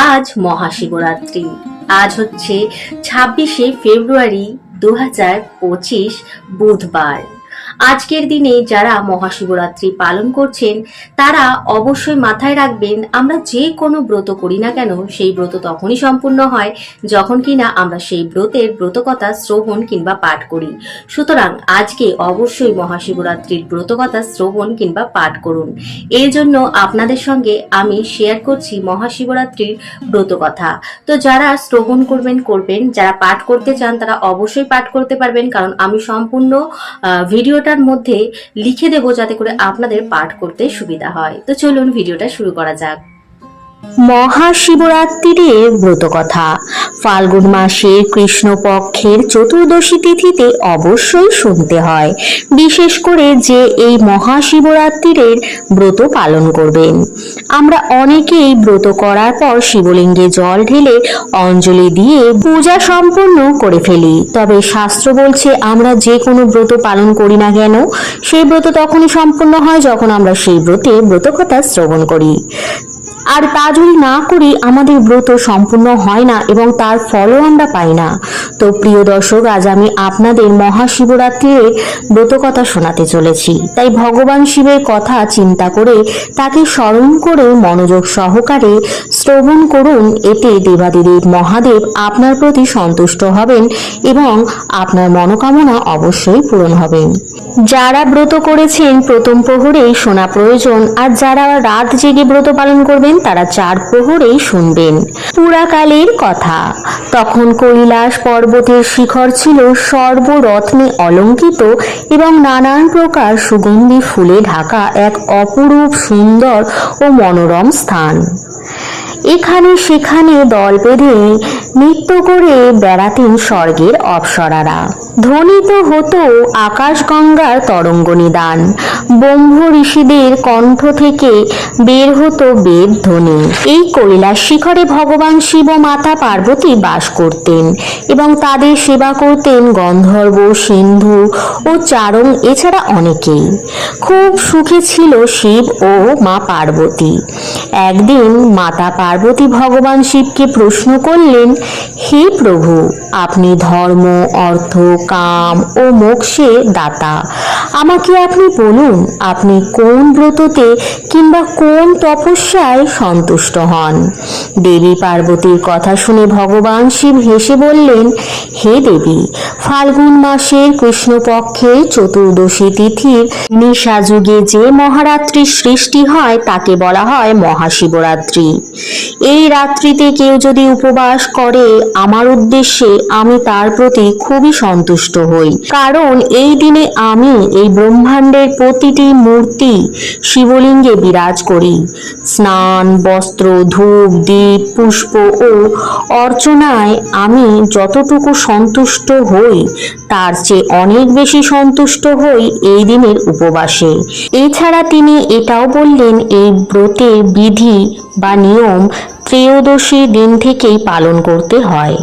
আজ মহাশিবরাত্রি। আজ হচ্ছে ছাব্বিশে ফেব্রুয়ারি দু হাজার পঁচিশ বুধবার। আজকের দিনে যারা মহাশিবরাত্রি পালন করছেন তারা অবশ্যই মাথায় রাখবেন আমরা যে কোনো ব্রত করি না কেন সেই ব্রত তখনই সম্পূর্ণ হয় যখন কিনা আমরা সেই ব্রতের ব্রতকথা শ্রবণ কিংবা পাঠ করি। সুতরাং আজকে অবশ্যই মহাশিবরাত্রির ব্রতকথা শ্রবণ কিংবা পাঠ করুন। এর জন্য আপনাদের সঙ্গে আমি শেয়ার করছি মহাশিবরাত্রির ব্রতকথা। তো যারা শ্রবণ করবেন করবেন যারা পাঠ করতে চান তারা অবশ্যই পাঠ করতে পারবেন কারণ আমি সম্পূর্ণ আহ, ভিডিওটার মধ্যে লিখে দেবো যাতে করে আপনাদের পাঠ করতে সুবিধা হয়। তো চলুন ভিডিওটা শুরু করা যাক। মহাশিবরাত্রির ব্রতকথা ফাল্গুন মাসের কৃষ্ণপক্ষের চতুর্দশী তিথিতে অবশ্যই শুনতে হয়। বিশেষ করে যে এই মহাশিবরাত্রির ব্রত পালন করবেন। আমরা অনেকেই ব্রত করার পর শিবলিঙ্গে জল ঢেলে অঞ্জলি দিয়ে পূজা সম্পন্ন করে ফেলি। তবে শাস্ত্র বলছে, আমরা যে কোনো ব্রত পালন করি না কেন সেই ব্রত তখনই সম্পূর্ণ হয় যখন আমরা সেই ব্রতে ব্রতকথা শ্রবণ করি। আর তা যদি না করি আমাদের ব্রত সম্পূর্ণ হয় না এবং তার ফলও আমরা পাই না। তো প্রিয় দর্শক, আজ আমি আপনাদের মহাশিবরাত্রির ব্রত কথা শোনাতে চলেছি। তাই ভগবান শিবের কথা চিন্তা করে তাকে স্মরণ করে মনোযোগ সহকারে শ্রবণ করুন। এতে দেবাদিদেব মহাদেব আপনার প্রতি সন্তুষ্ট হবেন এবং আপনার মনোকামনা অবশ্যই পূরণ হবেন যারা ব্রত করেছেন প্রথম প্রহরেই শোনা প্রয়োজন, আর যারা রাত জেগে ব্রত পালন করবেন তারা চার প্রহরেই শুনবেন। পুরাকালের কথা। তখন কৈলাস পর্বতের শিখর ছিল সর্বরত্নে অলঙ্কিত এবং নানান প্রকার সুগন্ধি ফুলে ঢাকা এক অপরূপ, সুন্দর ও মনোরম স্থান। এখানে সেখানে দল বেঁধে নৃত্য করে বেড়াতেন স্বর্গের অপ্সরারা। ধ্বনিত হতো আকাশগঙ্গার তরঙ্গ নিদান ব্রহ্ম ঋষিদের কণ্ঠ থেকে বের হতো বেদ ধ্বনি। এই কৈলাস শিখরে ভগবান শিব মাতা পার্বতী বাস করতেন এবং তাদের সেবা করতেন গন্ধর্ব, সিন্ধু ও চারণ এছাড়া অনেকেই। খুব সুখে ছিল শিব ও মা পার্বতী। একদিন মাতা পার্বতী ভগবান শিবকে প্রশ্ন করলেন হে প্রভু, আপনি ধর্ম, অর্থ, কাম ও মোক্ষে দাতা। আমাকে আপনি বলুন, আপনি কোন ব্রততে কিংবা কোন তপস্যায় সন্তুষ্ট হন? দেবী পার্বতীর কথা শুনে ভগবান শিব হেসে বললেন, হে দেবী, ফাল্গুন মাসের কৃষ্ণপক্ষের চতুর্দশী তিথির নিশা যুগে যে মহারাত্রির সৃষ্টি হয়, তাকে বলা হয় মহাশিবরাত্রি। এই রাত্রিতে কেউ যদি উপবাস করে আমার উদ্দেশ্যে আমি তার প্রতি খুবই সন্তুষ্ট হই। কারণ এই দিনে আমি এই ব্রহ্মাণ্ডের প্রতিটি মূর্তি শিবলিঙ্গে বিরাজ করি। স্নান, বস্ত্র, ধূপ, দীপ, পুষ্প ও অর্চনায় আমি যতটুকু সন্তুষ্ট হই, তার চেয়ে অনেক বেশি সন্তুষ্ট হই এই দিনের উপবাসে। এছাড়া তিনি এটাও বললেন, এই ব্রতের বিধি বা নিয়ম ত্রয়োদশী দিন থেকেই পালন করতে হয়।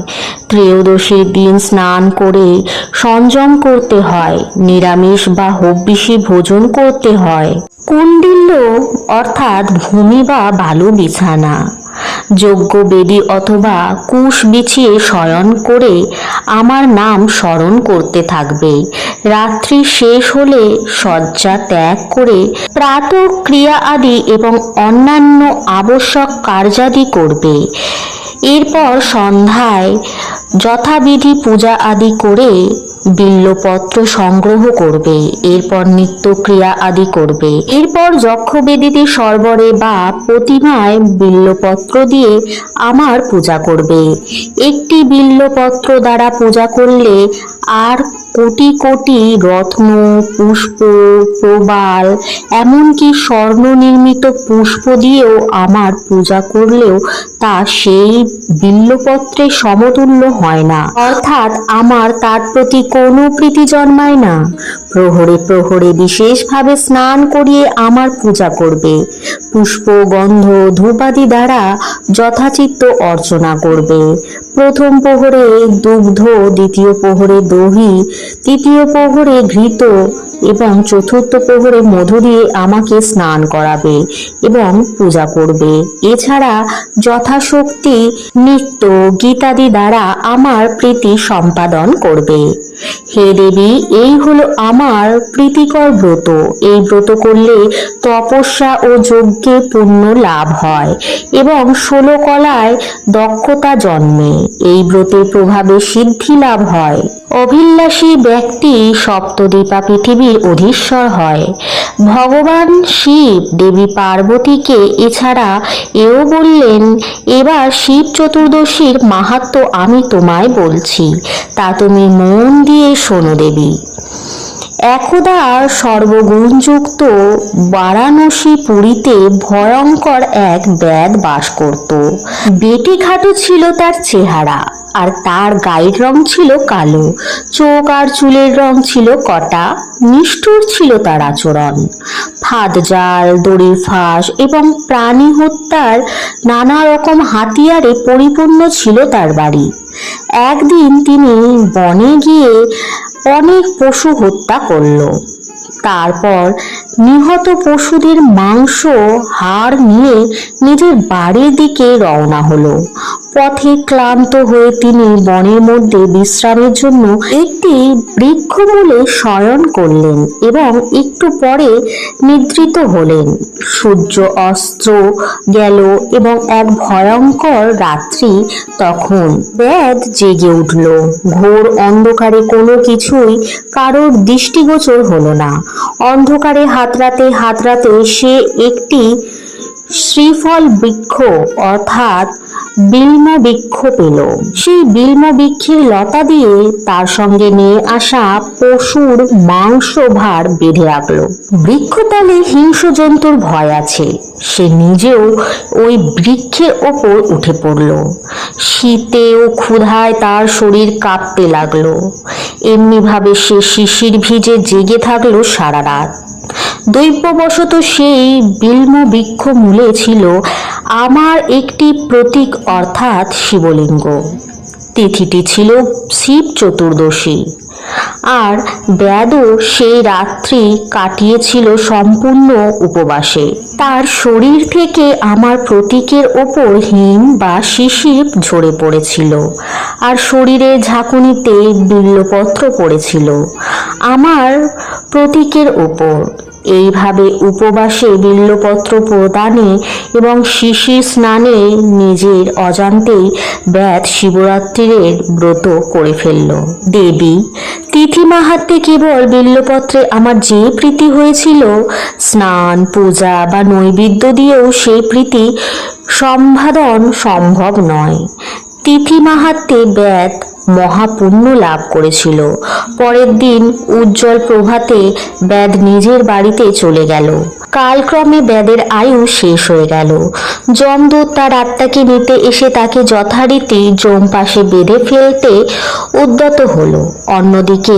ত্রয়োদশীর দিন স্নান করে, সংযম করতে হয়, নিরামিষ বা হব্বিষি ভোজন করতে হয়। কুণ্ডিল্য অর্থাৎ ভূমি বা বালু বিছানা। যজ্ঞ বেদী অথবা কুশ বিছিয়ে শয়ন করে আমার নাম স্মরণ করতে থাকবে। রাত্রি শেষ হলে শয্যা ত্যাগ করে প্রাত ক্রিয়া আদি এবং অন্যান্য আবশ্যক কার্যাদি করবে। এরপর সন্ধ্যায় যথাবিধি পূজা আদি করে বিল্লপত্র সংগ্রহ করবে, এরপর নিত্য ক্রিয়া আদি করবে। এরপর যক্ষবেদীতে সর্বরে বা প্রতিমায় বিল্লপত্র দিয়ে আমার পূজা করবে। একটি বিল্লপত্র দ্বারা পূজা করলে আর কোটি কোটি রত্ন, পুষ্প, প্রবাল, এমনকি স্বর্ণ নির্মিত পুষ্প দিয়েও আমার পূজা করলেও তা সেই বিল্লপত্রের সমতুল্য হয় না। অর্থাৎ আমার তার প্রতি কোনো প্রীতি জন্মায় না। প্রহরে প্রহরে বিশেষভাবে স্নান করিয়ে আমার পূজা করবে। পুষ্প, গন্ধ, ধূপাদি দ্বারা যথাচিত্ত অর্চনা করবে। প্রথম প্রহরে দুগ্ধ, দ্বিতীয় প্রহরে দহি, তৃতীয় প্রহরে ঘৃত এবং চতুর্থ প্রহরে মধু দিয়ে আমাকে স্নান করাবে এবং পূজা করবে। এছাড়া যথাশক্তি নৃত্য, গীতাদি দ্বারা আমার প্রীতি সম্পাদন করবে। হে দেবী, এই হলো আমার প্রীতিকর ব্রত। এই ব্রত করলে তপস্যা ও যজ্ঞে পুণ্য লাভ হয় এবং ষোলো কলায় দক্ষতা জন্মে। এই ব্রতের প্রভাবে সিদ্ধি লাভ হয়। অভিলাষী ব্যক্তি সপ্তদীপা পৃথিবীর অধীশ্বর হয়। ভগবান শিব দেবী পার্বতীকে এছাড়া এও বললেন, এবার শিব চতুর্দশীর মাহাত্ম আমি তোমায় বলছি। তা তুমি মন দিয়ে শোনো দেবী। একদা সর্বগুণযুক্ত বারাণসী পুরীতে ভয়ঙ্কর এক ব্যাদ বাস করত। বেটি খাটো ছিল তার চেহারা, আর তার গায়ের রং ছিল কালো। চোখ আর চুলের রং ছিল কটা, নিষ্ঠুর ছিল তার আচরণ। ফাঁদ জাল, দড়ির ফাঁস এবং প্রাণী হত্যার নানা রকম হাতিয়ারে পরিপূর্ণ ছিল তার বাড়ি। একদিন তিনি বনে গিয়ে অনেক পশু হত্যা করল। তারপর নিহত পশুদের মাংস, হাড় নিয়ে নিজের বাড়ির দিকে রওনা হলো। পথে ক্লান্ত হয়ে তিনি বনের মধ্যে বিশ্রামের জন্য একটি বৃক্ষমূলে শয়ন করলেন এবং একটু পরে নিদ্রিত হলেন। সূর্য অস্ত্র গেল এবং এক ভয়ঙ্কর রাত্রি তখন। বেদ জেগে উঠল। ঘোর অন্ধকারে কোনো কিছুই কারোর দৃষ্টিগোচর হলো না। অন্ধকারে হাতরাতে হাতরাতে সে একটি শ্রীফল বৃক্ষ অর্থাৎ বিল্ম বৃক্ষ পেল। সেই বিল্ম বৃক্ষের লতা দিয়ে তার সঙ্গে নিয়ে আসা পশুর মাংস ভার বেঁধে রাখল। বৃক্ষতলে হিংস্র জন্তুর ভয় আছে। সে নিজেও ওই বৃক্ষের ওপর উঠে পড়ল। শীতে ও ক্ষুধায় তার শরীর কাঁপতে লাগল। এমনিভাবে সে শিশির ভিজে জেগে থাকল সারা রাত। দৈববশত সেই বিল্ম বৃক্ষ মূলে ছিল আমার একটি প্রতীক অর্থাৎ শিবলিঙ্গ। তিথিটি ছিল শিব চতুর্দশী। আর ব্যাদও সেই রাত্রি কাটিয়েছিল সম্পূর্ণ উপবাসে। তার শরীর থেকে আমার প্রতীকের ওপর হিম বা শিশির ঝরে পড়েছিল। আর শরীরে ঝাঁকুনিতে বিল্লপত্র পড়েছিল। আমার প্রতীকের ওপর এইভাবে উপবাসে বিল্লপত্র প্রদানে এবং শিশির স্নানে নিজের অজান্তেই ব্যাত শিবরাত্রির ব্রত করে ফেলল। দেবী তিথি মাহাত্মে কেবল বিল্লপত্রে আমার যে প্রীতি হয়েছিল, স্নান, পূজা বা নৈবেদ্য দিয়েও সেই প্রীতি সম্ভাদন সম্ভব নয়। তিথি মাহাত্মে ব্যাত মহাপুণ্য লাভ করেছিল। পরের দিন উজ্জ্বল প্রভাতে ব্যাদ নিজের বাড়িতে চলে গেল। কালক্রমে ব্যাদের আয়ু শেষ হয়ে গেল। যমদূত তার আত্মাকে নিতে এসে তাকে যথারীতি যম পাশে বেঁধে ফেলতে উদ্যত হলো। অন্যদিকে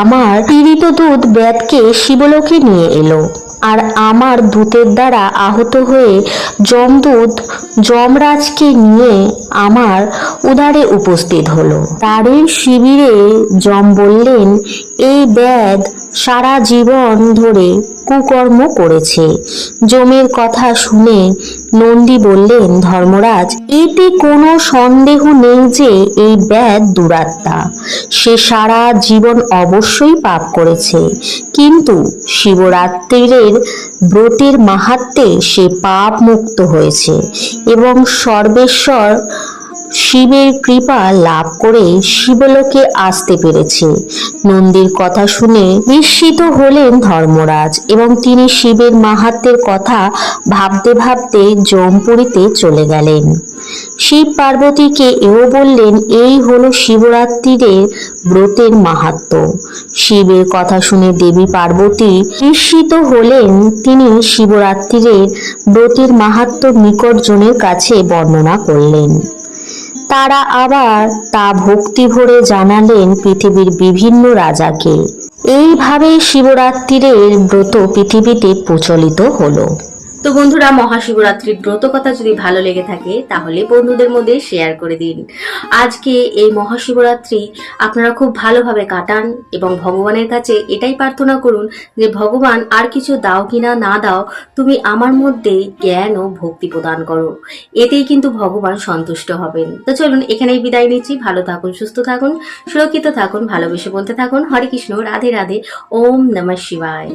আমার পীড়িত দূত ব্যাদকে শিবলোকে নিয়ে এলো। আর আমার দূতের দ্বারা আহত হয়ে যমদূত যমরাজকে নিয়ে আমার উদারে উপস্থিত হলো। তারের শিবিরে যম বললেন, এই ব্যাদ সারা জীবন ধরে কুকর্ম করেছে। জমের কথা শুনে নন্দী বললেন, ধর্মরাজ, এতে কোনো সন্দেহ নেই যে এই ব্যাদ দুরাত্মা। সে সারা জীবন অবশ্যই পাপ করেছে। কিন্তু শিবরাত্রির ব্রতের মাহাত্মে সে পাপ মুক্ত হয়েছে এবং সর্বেশ্বর শিবের কৃপা লাভ করে শিবলোকে আসতে পেরেছে। নন্দীর কথা শুনে বিস্মিত হলেন ধর্মরাজ এবং তিনি শিবের মাহাত্মের কথা ভাবতে ভাবতে জমপুরীতে চলে গেলেন। শিব পার্বতীকে এও বললেন, এই হলো শিবরাত্রির ব্রতের মাহাত্ম। শিবের কথা শুনে দেবী পার্বতী বিস্মিত হলেন। তিনি শিবরাত্রির ব্রতের মাহাত্ম নিকটজনের কাছে বর্ণনা করলেন। তারা আবার তা ভক্তি ভরে জানালেন পৃথিবীর বিভিন্ন রাজাকে। এইভাবে শিবরাত্রির ব্রত পৃথিবীতে প্রচলিত হলো। তো বন্ধুরা মহাশিবরাত্রির ব্রত কথা যদি ভালো লেগে থাকে, তাহলে বন্ধুদের মধ্যে শেয়ার করে দিন। আজকে এই মহাশিবরাত্রি আপনারা খুব ভালোভাবে কাটান এবং ভগবানের কাছে এটাই প্রার্থনা করুন যে, ভগবান, আর কিছু দাও কিনা না দাও, তুমি আমার মধ্যে জ্ঞান ও ভক্তি প্রদান করো। এতেই কিন্তু ভগবান সন্তুষ্ট হবেন। তো চলুন, এখানেই বিদায় নিচ্ছি। ভালো থাকুন, সুস্থ থাকুন, সুরক্ষিত থাকুন, ভালোবেসে বলতে থাকুন। হরে কৃষ্ণ, রাধে রাধে, ওম নমঃ শিবায়।